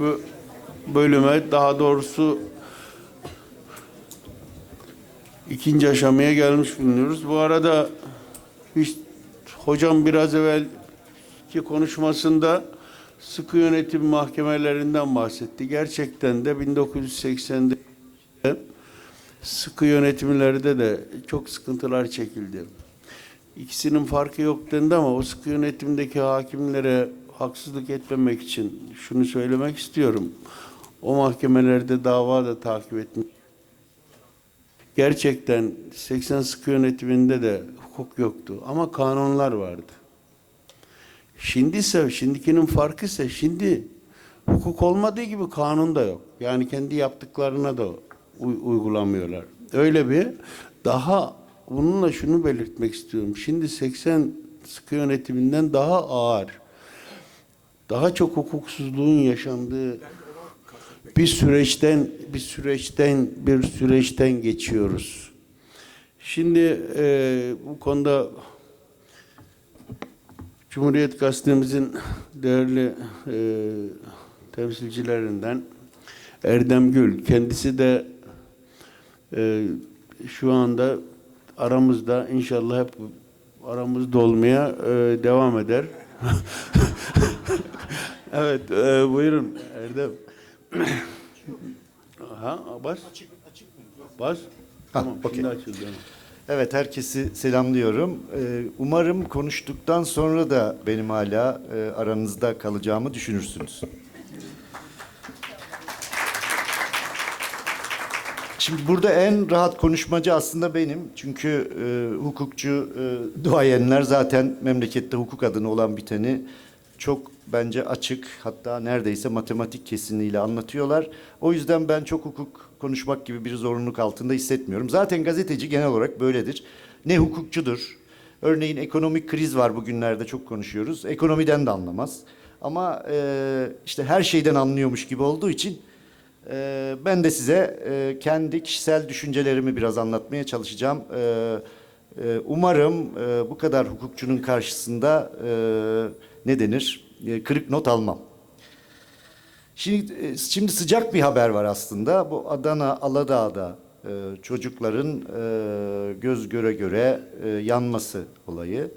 bu bölüme daha doğrusu ikinci aşamaya gelmiş bulunuyoruz. Bu arada hiç, hocam biraz evvelki konuşmasında sıkı yönetim mahkemelerinden bahsetti. Gerçekten de 1980'de sıkı yönetimlerde de çok sıkıntılar çekildi. İkisinin farkı yok dendi ama o sıkı yönetimdeki hakimlere haksızlık etmemek için şunu söylemek istiyorum. O mahkemelerde dava da takip etmiş. Gerçekten 80 sıkı yönetiminde de hukuk yoktu ama kanunlar vardı. Şimdi ise, şimdikinin farkı ise şimdi hukuk olmadığı gibi kanun da yok. Yani kendi yaptıklarına da uy- uygulamıyorlar. Öyle bir daha bununla şunu belirtmek istiyorum. Şimdi 80 sıkı yönetiminden daha ağır, daha çok hukuksuzluğun yaşandığı bir süreçten bir süreçten bir süreçten geçiyoruz. Şimdi e, bu konuda Cumhuriyet Gazetemizin değerli e, temsilcilerinden Erdem Gül kendisi de e, şu anda aramızda inşallah hep aramızda olmaya e, devam eder. evet e, buyurun Erdem. ha bas. Bas. Tamam okey. şimdi açıldı. Evet, herkesi selamlıyorum. Ee, Umarım konuştuktan sonra da benim hala e, aranızda kalacağımı düşünürsünüz. Şimdi burada en rahat konuşmacı aslında benim. Çünkü e, hukukçu e, duayenler zaten memlekette hukuk adına olan biteni çok bence açık hatta neredeyse matematik kesinliğiyle anlatıyorlar. O yüzden ben çok hukuk konuşmak gibi bir zorunluluk altında hissetmiyorum. Zaten gazeteci genel olarak böyledir. Ne hukukçudur. Örneğin ekonomik kriz var bugünlerde çok konuşuyoruz. Ekonomiden de anlamaz. Ama e, işte her şeyden anlıyormuş gibi olduğu için ee, ben de size e, kendi kişisel düşüncelerimi biraz anlatmaya çalışacağım. Ee, e, umarım e, bu kadar hukukçunun karşısında e, ne denir? E, kırık not almam. Şimdi, e, şimdi sıcak bir haber var aslında. Bu Adana Aladağ'da e, çocukların e, göz göre göre e, yanması olayı.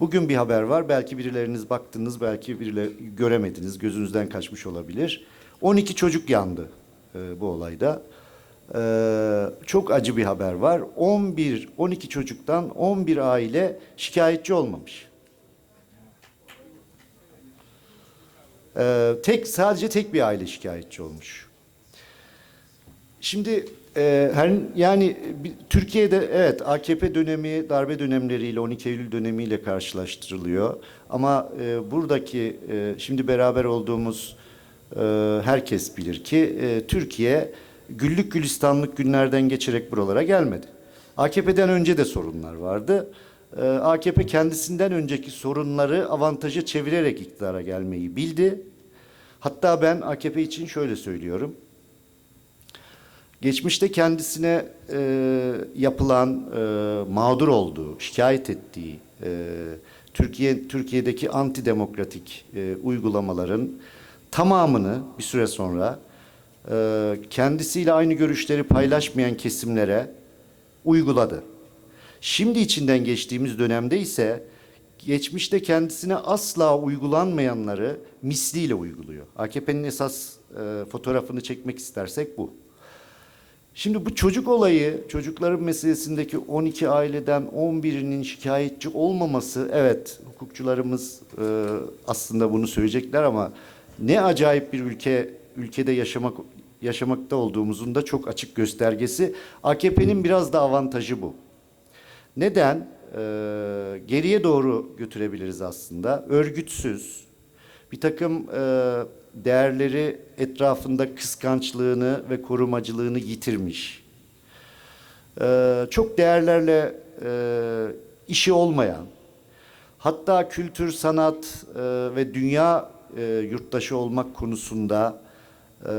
Bugün bir haber var. Belki birileriniz baktınız, belki birileri göremediniz. Gözünüzden kaçmış olabilir. 12 çocuk yandı e, bu olayda. E, çok acı bir haber var. 11, 12 çocuktan 11 aile şikayetçi olmamış. E, tek sadece tek bir aile şikayetçi olmuş. Şimdi e, her yani bir- Türkiye'de evet AKP dönemi darbe dönemleriyle 12 Eylül dönemiyle karşılaştırılıyor. Ama e, buradaki e, şimdi beraber olduğumuz herkes bilir ki Türkiye güllük gülistanlık günlerden geçerek buralara gelmedi. AKP'den önce de sorunlar vardı. E, AKP kendisinden önceki sorunları avantaja çevirerek iktidara gelmeyi bildi. Hatta ben AKP için şöyle söylüyorum. Geçmişte kendisine e, yapılan, e, mağdur olduğu, şikayet ettiği e, Türkiye Türkiye'deki antidemokratik e, uygulamaların tamamını bir süre sonra e, kendisiyle aynı görüşleri paylaşmayan kesimlere uyguladı. Şimdi içinden geçtiğimiz dönemde ise geçmişte kendisine asla uygulanmayanları misliyle uyguluyor. AKP'nin esas e, fotoğrafını çekmek istersek bu. Şimdi bu çocuk olayı, çocukların meselesindeki 12 aileden 11'inin şikayetçi olmaması, evet hukukçularımız e, aslında bunu söyleyecekler ama ne acayip bir ülke ülkede yaşamak yaşamakta olduğumuzun da çok açık göstergesi. AKP'nin biraz da avantajı bu. Neden? Ee, geriye doğru götürebiliriz aslında. Örgütsüz, bir takım e, değerleri etrafında kıskançlığını ve korumacılığını yitirmiş. Ee, çok değerlerle e, işi olmayan, hatta kültür, sanat e, ve dünya e, yurttaşı olmak konusunda e,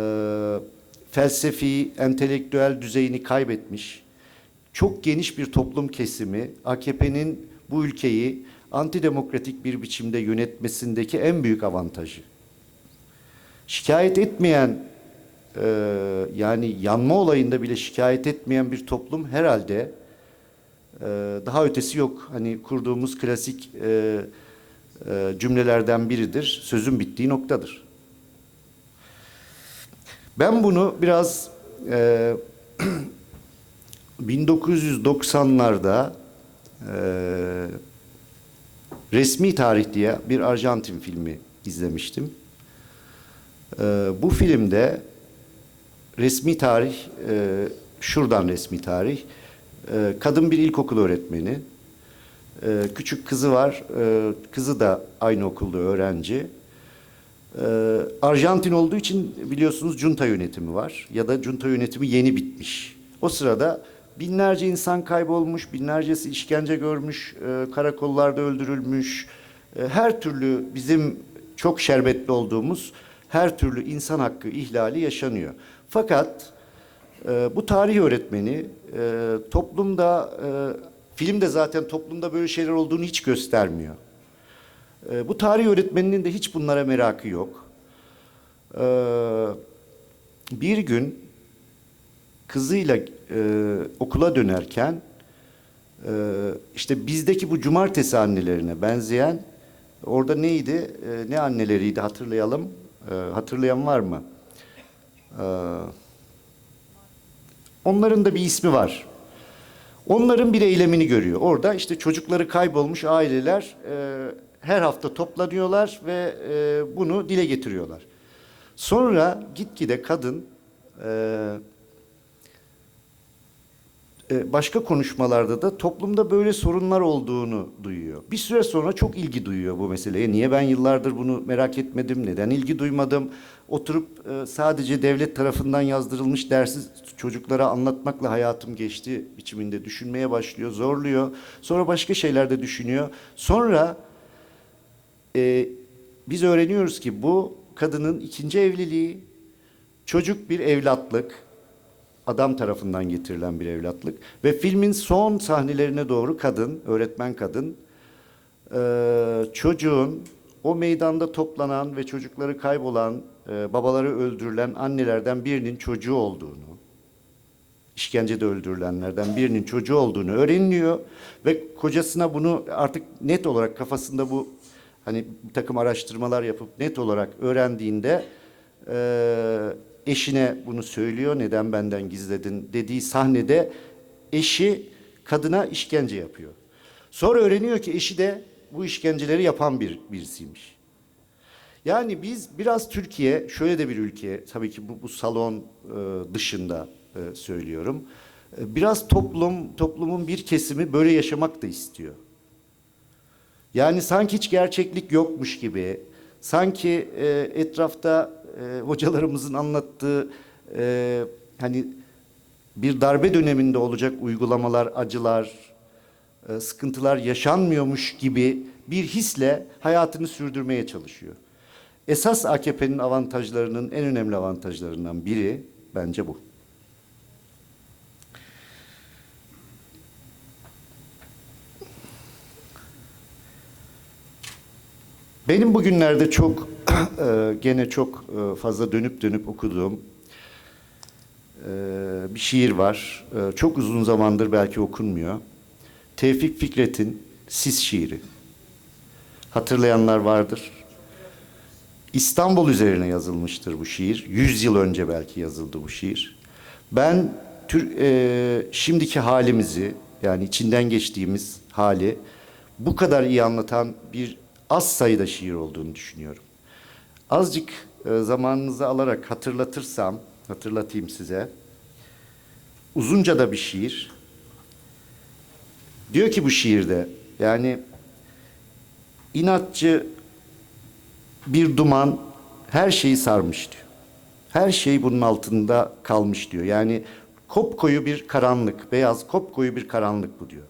felsefi, entelektüel düzeyini kaybetmiş çok geniş bir toplum kesimi AKP'nin bu ülkeyi antidemokratik bir biçimde yönetmesindeki en büyük avantajı. şikayet etmeyen e, yani yanma olayında bile şikayet etmeyen bir toplum herhalde e, daha ötesi yok. Hani kurduğumuz klasik e, e, cümlelerden biridir. Sözün bittiği noktadır. Ben bunu biraz e, 1990'larda e, Resmi Tarih diye bir Arjantin filmi izlemiştim. E, bu filmde resmi tarih, e, şuradan resmi tarih, e, kadın bir ilkokul öğretmeni, e, küçük kızı var, e, kızı da aynı okulda öğrenci. Ee, Arjantin olduğu için biliyorsunuz junta yönetimi var ya da junta yönetimi yeni bitmiş. O sırada binlerce insan kaybolmuş, binlercesi işkence görmüş, e, karakollarda öldürülmüş. E, her türlü bizim çok şerbetli olduğumuz her türlü insan hakkı ihlali yaşanıyor. Fakat e, bu tarih öğretmeni e, toplumda, e, filmde zaten toplumda böyle şeyler olduğunu hiç göstermiyor. E, bu tarih öğretmeninin de hiç bunlara merakı yok. E, bir gün kızıyla e, okula dönerken e, işte bizdeki bu cumartesi annelerine benzeyen orada neydi e, ne anneleriydi hatırlayalım E, hatırlayan var mı? E, onların da bir ismi var. Onların bir eylemini görüyor. Orada işte çocukları kaybolmuş aileler e, her hafta toplanıyorlar ve e, bunu dile getiriyorlar. Sonra gitgide kadın e, başka konuşmalarda da toplumda böyle sorunlar olduğunu duyuyor. Bir süre sonra çok ilgi duyuyor bu meseleye. Niye ben yıllardır bunu merak etmedim, neden ilgi duymadım? Oturup e, sadece devlet tarafından yazdırılmış dersi çocuklara anlatmakla hayatım geçti biçiminde düşünmeye başlıyor, zorluyor. Sonra başka şeyler de düşünüyor. Sonra e, biz öğreniyoruz ki bu kadının ikinci evliliği, çocuk bir evlatlık, adam tarafından getirilen bir evlatlık. Ve filmin son sahnelerine doğru kadın, öğretmen kadın, e, çocuğun o meydanda toplanan ve çocukları kaybolan, e, babaları öldürülen annelerden birinin çocuğu olduğunu, işkencede öldürülenlerden birinin çocuğu olduğunu öğreniliyor. Ve kocasına bunu artık net olarak kafasında bu hani bir takım araştırmalar yapıp net olarak öğrendiğinde e, eşine bunu söylüyor neden benden gizledin dediği sahnede eşi kadına işkence yapıyor. Sonra öğreniyor ki eşi de bu işkenceleri yapan bir birisiymiş. Yani biz biraz Türkiye şöyle de bir ülke tabii ki bu, bu salon e, dışında e, söylüyorum. E, biraz toplum toplumun bir kesimi böyle yaşamak da istiyor. Yani sanki hiç gerçeklik yokmuş gibi, sanki e, etrafta e, hocalarımızın anlattığı e, hani bir darbe döneminde olacak uygulamalar, acılar, e, sıkıntılar yaşanmıyormuş gibi bir hisle hayatını sürdürmeye çalışıyor. Esas AKP'nin avantajlarının en önemli avantajlarından biri bence bu. Benim bugünlerde çok e, gene çok e, fazla dönüp dönüp okuduğum e, bir şiir var. E, Çok uzun zamandır belki okunmuyor. Tevfik Fikret'in Sis şiiri. Hatırlayanlar vardır. İstanbul üzerine yazılmıştır bu şiir. Yüz yıl önce belki yazıldı bu şiir. Ben tür, e, şimdiki halimizi yani içinden geçtiğimiz hali bu kadar iyi anlatan bir az sayıda şiir olduğunu düşünüyorum. Azıcık e, zamanınızı alarak hatırlatırsam, hatırlatayım size. Uzunca da bir şiir. Diyor ki bu şiirde yani inatçı bir duman her şeyi sarmış diyor. Her şey bunun altında kalmış diyor. Yani kopkoyu bir karanlık, beyaz kopkoyu bir karanlık bu diyor.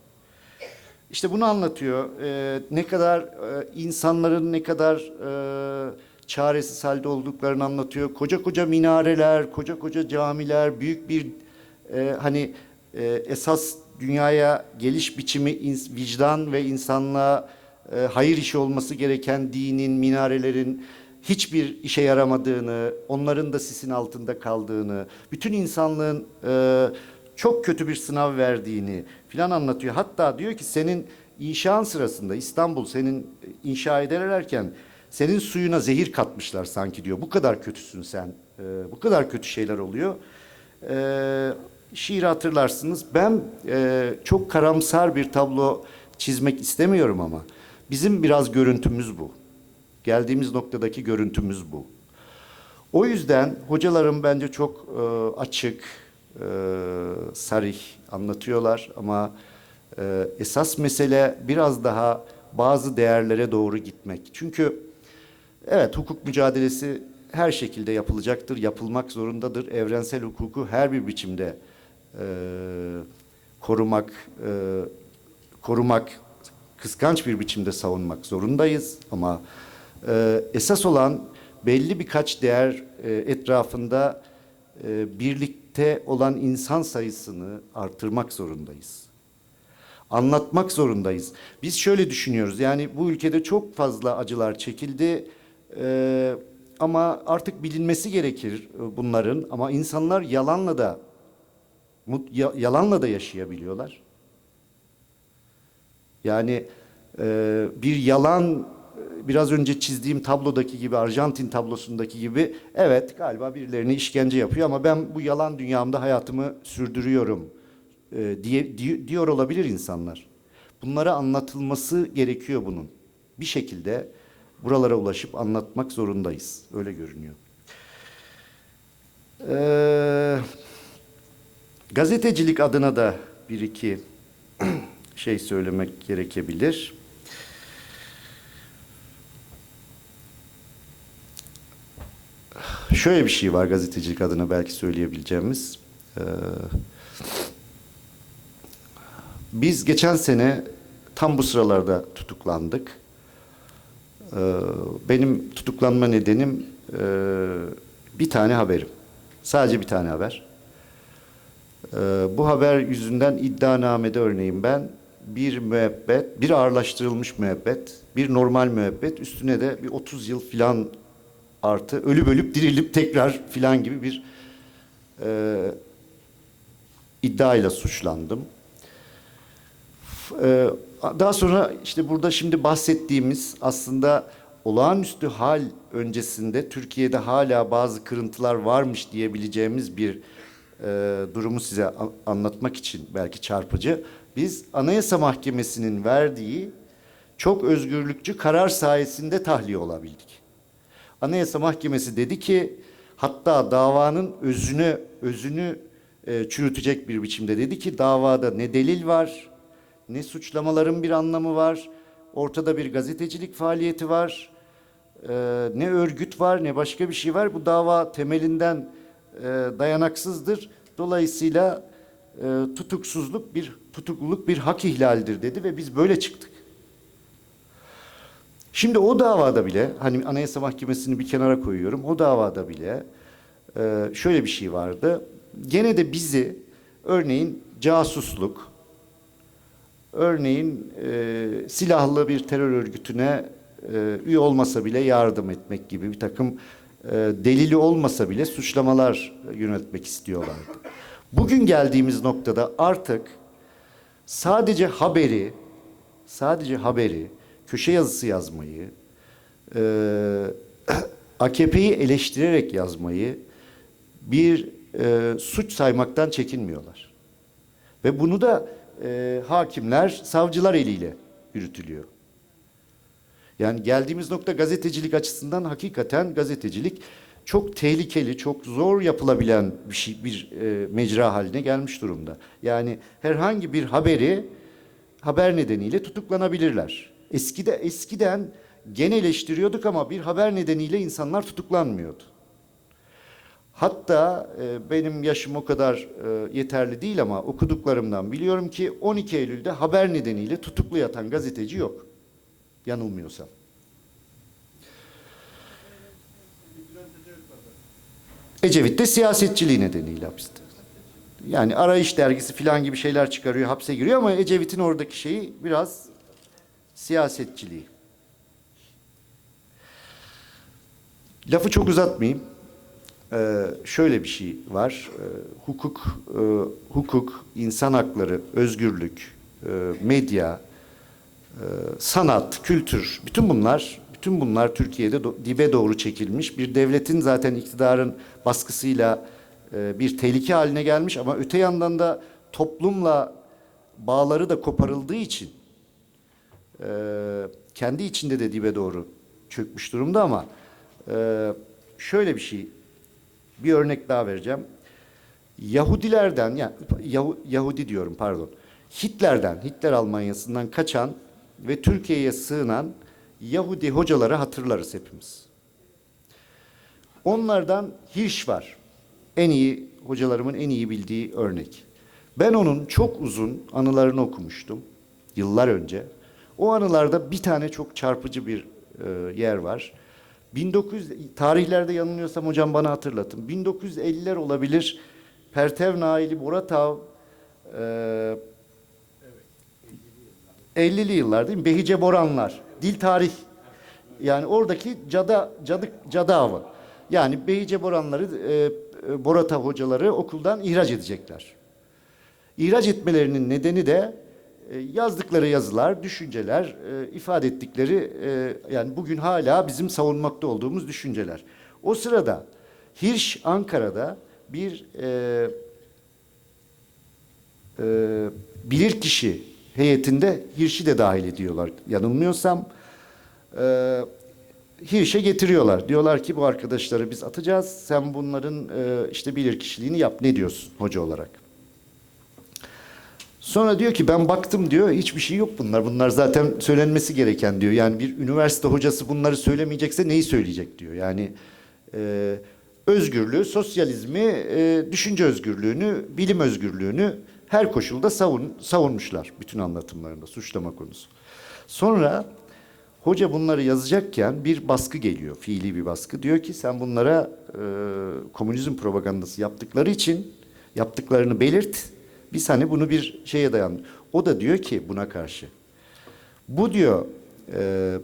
İşte bunu anlatıyor. Ee, ne kadar e, insanların ne kadar e, çaresiz halde olduklarını anlatıyor. Koca koca minareler, koca koca camiler, büyük bir e, hani e, esas dünyaya geliş biçimi ins- vicdan ve insanlığa e, hayır işi olması gereken dinin, minarelerin hiçbir işe yaramadığını, onların da sisin altında kaldığını, bütün insanlığın e, çok kötü bir sınav verdiğini filan anlatıyor. Hatta diyor ki senin inşaan sırasında İstanbul senin inşa ederlerken senin suyuna zehir katmışlar sanki diyor. Bu kadar kötüsün sen. e, bu kadar kötü şeyler oluyor. E, şiiri hatırlarsınız. Ben e, çok karamsar bir tablo çizmek istemiyorum ama bizim biraz görüntümüz bu. Geldiğimiz noktadaki görüntümüz bu. O yüzden hocalarım bence çok e, açık, e, sarih anlatıyorlar ama e, esas mesele biraz daha bazı değerlere doğru gitmek. Çünkü evet hukuk mücadelesi her şekilde yapılacaktır, yapılmak zorundadır. Evrensel hukuku her bir biçimde e, korumak, e, korumak, kıskanç bir biçimde savunmak zorundayız. Ama e, esas olan belli birkaç değer e, etrafında e, birlikte olan insan sayısını artırmak zorundayız. Anlatmak zorundayız. Biz şöyle düşünüyoruz. Yani bu ülkede çok fazla acılar çekildi. e, ama artık bilinmesi gerekir e, bunların. Ama insanlar yalanla da yalanla da yaşayabiliyorlar. Yani e, bir yalan biraz önce çizdiğim tablodaki gibi Arjantin tablosundaki gibi evet galiba birilerine işkence yapıyor ama ben bu yalan dünyamda hayatımı sürdürüyorum e, diye di- diyor olabilir insanlar. Bunlara anlatılması gerekiyor bunun. Bir şekilde buralara ulaşıp anlatmak zorundayız. Öyle görünüyor. Eee Gazetecilik adına da bir iki şey söylemek gerekebilir. Şöyle bir şey var gazetecilik adına belki söyleyebileceğimiz. Ee, biz geçen sene tam bu sıralarda tutuklandık. Ee, benim tutuklanma nedenim e, bir tane haberim. Sadece bir tane haber. Ee, bu haber yüzünden iddianamede örneğin ben bir müebbet, bir ağırlaştırılmış müebbet, bir normal müebbet üstüne de bir 30 yıl filan artı ölüp ölüp dirilip tekrar filan gibi bir e, iddiayla suçlandım. Ee, daha sonra işte burada şimdi bahsettiğimiz aslında olağanüstü hal öncesinde Türkiye'de hala bazı kırıntılar varmış diyebileceğimiz bir e, durumu size anlatmak için belki çarpıcı. Biz Anayasa Mahkemesi'nin verdiği çok özgürlükçü karar sayesinde tahliye olabildik. Anayasa Mahkemesi dedi ki hatta davanın özünü özünü e, çürütecek bir biçimde dedi ki davada ne delil var, ne suçlamaların bir anlamı var, ortada bir gazetecilik faaliyeti var, e, ne örgüt var, ne başka bir şey var. Bu dava temelinden e, dayanaksızdır. Dolayısıyla e, tutuksuzluk bir tutukluluk bir hak ihlalidir dedi ve biz böyle çıktık. Şimdi o davada bile hani Anayasa Mahkemesi'ni bir kenara koyuyorum. O davada bile e, şöyle bir şey vardı. Gene de bizi örneğin casusluk, örneğin e, silahlı bir terör örgütüne e, üye olmasa bile yardım etmek gibi bir takım e, delili olmasa bile suçlamalar yöneltmek istiyorlardı. Bugün geldiğimiz noktada artık sadece haberi, sadece haberi, köşe yazısı yazmayı, e, AKP'yi eleştirerek yazmayı bir e, suç saymaktan çekinmiyorlar. Ve bunu da e, hakimler, savcılar eliyle yürütülüyor. Yani geldiğimiz nokta gazetecilik açısından hakikaten gazetecilik çok tehlikeli, çok zor yapılabilen bir şey, bir e, mecra haline gelmiş durumda. Yani herhangi bir haberi haber nedeniyle tutuklanabilirler. Eskide eskiden genelleştiriyorduk ama bir haber nedeniyle insanlar tutuklanmıyordu. Hatta e, benim yaşım o kadar e, yeterli değil ama okuduklarımdan biliyorum ki 12 Eylül'de haber nedeniyle tutuklu yatan gazeteci yok. Yanılmıyorsam. Ecevit de siyasetçiliği nedeniyle hapiste. Yani Arayış dergisi filan gibi şeyler çıkarıyor, hapse giriyor ama Ecevit'in oradaki şeyi biraz siyasetçiliği. Lafı çok uzatmayayım. Ee, şöyle bir şey var. Ee, hukuk, e, hukuk, insan hakları, özgürlük, e, medya, e, sanat, kültür, bütün bunlar, bütün bunlar Türkiye'de do- dibe doğru çekilmiş. Bir devletin zaten iktidarın baskısıyla e, bir tehlike haline gelmiş ama öte yandan da toplumla bağları da koparıldığı için e, kendi içinde de dibe doğru çökmüş durumda ama e, şöyle bir şey, bir örnek daha vereceğim. Yahudilerden, yani Yahu- Yahudi diyorum pardon, Hitler'den, Hitler Almanyası'ndan kaçan ve Türkiye'ye sığınan Yahudi hocaları hatırlarız hepimiz. Onlardan Hirsch var. En iyi, hocalarımın en iyi bildiği örnek. Ben onun çok uzun anılarını okumuştum yıllar önce. O anılarda bir tane çok çarpıcı bir e, yer var. 1900 tarihlerde yanılmıyorsam hocam bana hatırlatın. 1950'ler olabilir. Pertev Naili Moratav e, 50'li yıllar değil mi? Behice Boranlar. Dil tarih. Yani oradaki cada cadı cadı avı. Yani Behice Boranları e, e, Boratav hocaları okuldan ihraç edecekler. İhraç etmelerinin nedeni de yazdıkları yazılar, düşünceler, e, ifade ettikleri e, yani bugün hala bizim savunmakta olduğumuz düşünceler. O sırada Hirsch Ankara'da bir e, e, bilirkişi heyetinde Hirsch'i de dahil ediyorlar yanılmıyorsam. E, Hirsch'e getiriyorlar. Diyorlar ki bu arkadaşları biz atacağız. Sen bunların e, işte bilirkişiliğini yap. Ne diyorsun hoca olarak? Sonra diyor ki ben baktım diyor hiçbir şey yok bunlar. Bunlar zaten söylenmesi gereken diyor. Yani bir üniversite hocası bunları söylemeyecekse neyi söyleyecek diyor. Yani e, özgürlüğü, sosyalizmi, e, düşünce özgürlüğünü, bilim özgürlüğünü her koşulda savun, savunmuşlar bütün anlatımlarında suçlama konusu. Sonra hoca bunları yazacakken bir baskı geliyor, fiili bir baskı. Diyor ki sen bunlara e, komünizm propagandası yaptıkları için yaptıklarını belirt. Biz hani bunu bir şeye dayan. O da diyor ki buna karşı. Bu diyor e,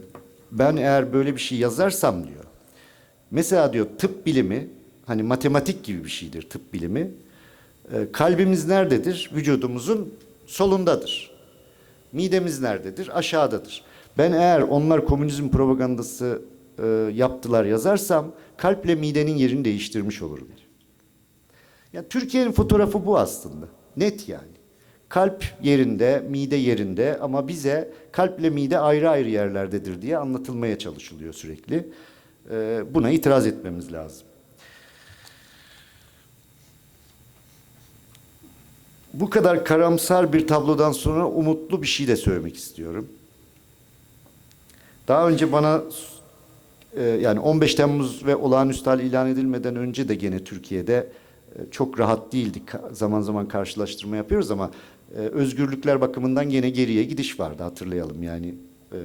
ben eğer böyle bir şey yazarsam diyor. Mesela diyor tıp bilimi hani matematik gibi bir şeydir tıp bilimi. E, kalbimiz nerededir? Vücudumuzun solundadır. Midemiz nerededir? Aşağıdadır. Ben eğer onlar komünizm propagandası e, yaptılar yazarsam kalple midenin yerini değiştirmiş olurum. Yani Türkiye'nin fotoğrafı bu aslında. Net yani. Kalp yerinde, mide yerinde ama bize kalple mide ayrı ayrı yerlerdedir diye anlatılmaya çalışılıyor sürekli. Ee, buna itiraz etmemiz lazım. Bu kadar karamsar bir tablodan sonra umutlu bir şey de söylemek istiyorum. Daha önce bana e, yani 15 Temmuz ve olağanüstü hal ilan edilmeden önce de gene Türkiye'de çok rahat değildik. Zaman zaman karşılaştırma yapıyoruz ama e, özgürlükler bakımından gene geriye gidiş vardı hatırlayalım. Yani e,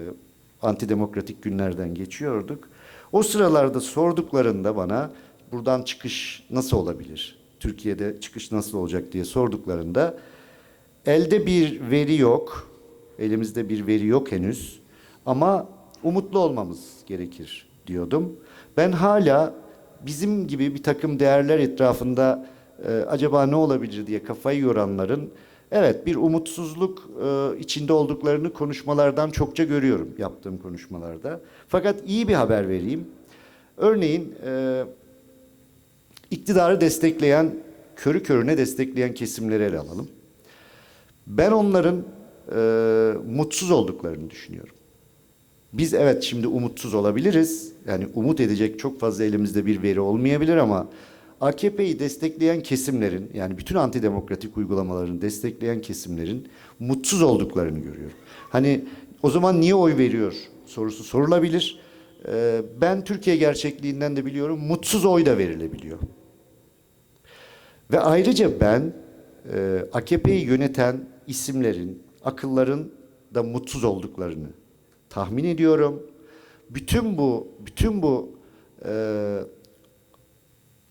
antidemokratik günlerden geçiyorduk. O sıralarda sorduklarında bana buradan çıkış nasıl olabilir? Türkiye'de çıkış nasıl olacak diye sorduklarında elde bir veri yok. Elimizde bir veri yok henüz. Ama umutlu olmamız gerekir diyordum. Ben hala bizim gibi bir takım değerler etrafında e, acaba ne olabilir diye kafayı yoranların evet bir umutsuzluk e, içinde olduklarını konuşmalardan çokça görüyorum yaptığım konuşmalarda. Fakat iyi bir haber vereyim. Örneğin e, iktidarı destekleyen, körü körüne destekleyen kesimleri ele alalım. Ben onların e, mutsuz olduklarını düşünüyorum. Biz evet şimdi umutsuz olabiliriz. Yani umut edecek çok fazla elimizde bir veri olmayabilir ama AKP'yi destekleyen kesimlerin yani bütün antidemokratik uygulamalarını destekleyen kesimlerin mutsuz olduklarını görüyorum. Hani o zaman niye oy veriyor sorusu sorulabilir. Ee, ben Türkiye gerçekliğinden de biliyorum mutsuz oy da verilebiliyor. Ve ayrıca ben e, AKP'yi yöneten isimlerin, akılların da mutsuz olduklarını tahmin ediyorum. Bütün bu, bütün bu e,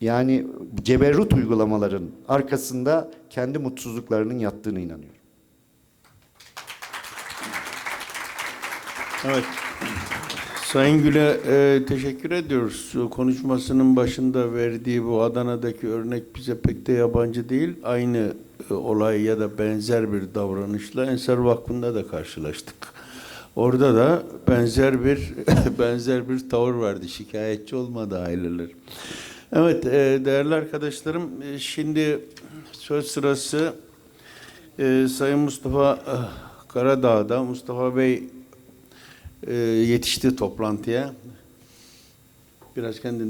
yani ceberrut uygulamaların arkasında kendi mutsuzluklarının yattığını inanıyorum. Evet. Sayın Gül'e e, teşekkür ediyoruz. Konuşmasının başında verdiği bu Adana'daki örnek bize pek de yabancı değil. Aynı e, olay ya da benzer bir davranışla Ensar Vakfı'nda da karşılaştık. Orada da benzer bir benzer bir tavır vardı. Şikayetçi olmadı aileler. Evet e, değerli arkadaşlarım e, şimdi söz sırası e, Sayın Mustafa e, Karadağ'da. Mustafa Bey e, yetişti toplantıya. Biraz kendini